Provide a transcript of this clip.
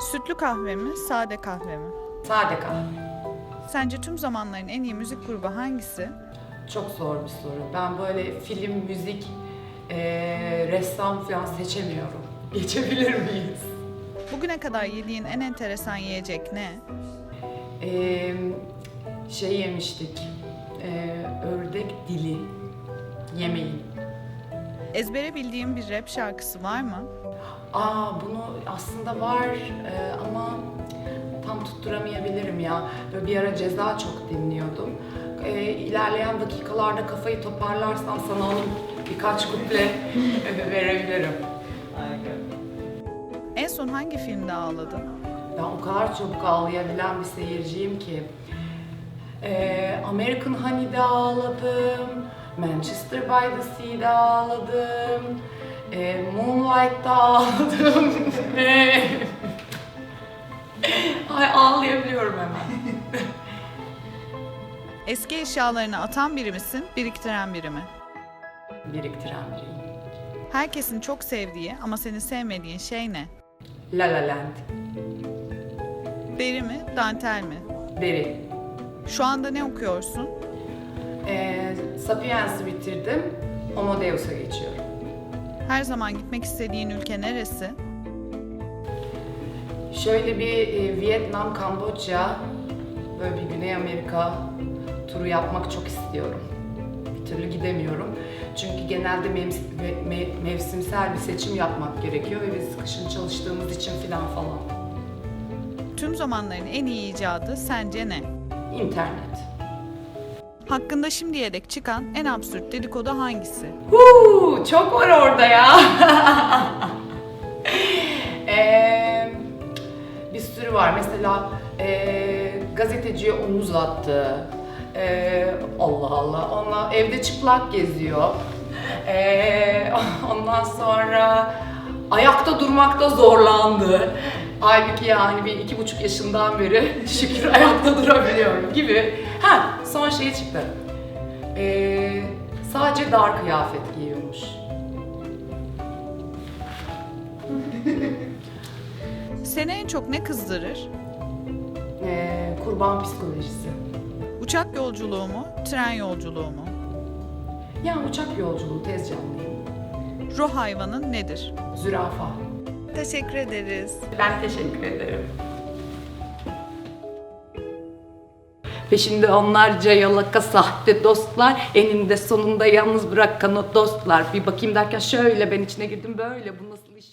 Sütlü kahve mi, sade kahve mi? Sade kahve. Sence tüm zamanların en iyi müzik grubu hangisi? Çok zor bir soru. Ben böyle film, müzik, eee, ressam falan seçemiyorum. Geçebilir miyiz? Bugüne kadar yediğin en enteresan yiyecek ne? Eee, şey yemiştik. eee, ördek dili yemeği. Ezbere bildiğin bir rap şarkısı var mı? Aa bunu aslında var eee, ama tam tutturamayabilirim ya. Böyle bir ara ceza çok dinliyordum. Eee ilerleyen dakikalarda kafayı toparlarsam sana onun birkaç kuple verebilirim. En son hangi filmde ağladın? Ben o kadar çabuk ağlayabilen bir seyirciyim ki. Ee, American Honey'de ağladım, Manchester by the Sea'de ağladım, ee, Moonlight'ta ağladım. Ay ağlayabiliyorum hemen. Eski eşyalarını atan biri misin, biriktiren biri mi? Biriktiren biriyim. Herkesin çok sevdiği ama senin sevmediğin şey ne? La La Land, Deri mi, dantel mi? Deri. Şu anda ne okuyorsun? Ee, Sapiens'i bitirdim, Homo Deus'a geçiyorum. Her zaman gitmek istediğin ülke neresi? Şöyle bir e, Vietnam, Kamboçya, böyle bir Güney Amerika turu yapmak çok istiyorum. Bir türlü gidemiyorum. Çünkü genelde me- mevsimsel bir seçim yapmak gerekiyor ve biz kışın çalıştığımız için filan falan. Tüm zamanların en iyi icadı sence ne? İnternet. Hakkında şimdiye dek çıkan en absürt dedikodu hangisi? Huu, çok var orada ya. Eee, bir sürü var. Mesela eee, gazeteciye omuz attı. Eee, Allah Allah. Onunla evde çıplak geziyor. Eee, ondan sonra ayakta durmakta zorlandı. Halbuki yani bir iki buçuk yaşından beri şükür ayakta durabiliyorum gibi. Ha, son şey çıktı. Ee, sadece dar kıyafet giyiyormuş. Seni en çok ne kızdırır? Ee, kurban psikolojisi. Uçak yolculuğu mu, tren yolculuğu mu? Yani uçak yolculuğu tez canlıyım. Ruh hayvanın nedir? Zürafa. Teşekkür ederiz. Ben teşekkür ederim. Peşinde onlarca yalaka sahte dostlar, eninde sonunda yalnız bırakan o dostlar. Bir bakayım derken şöyle ben içine girdim böyle bu nasıl iş?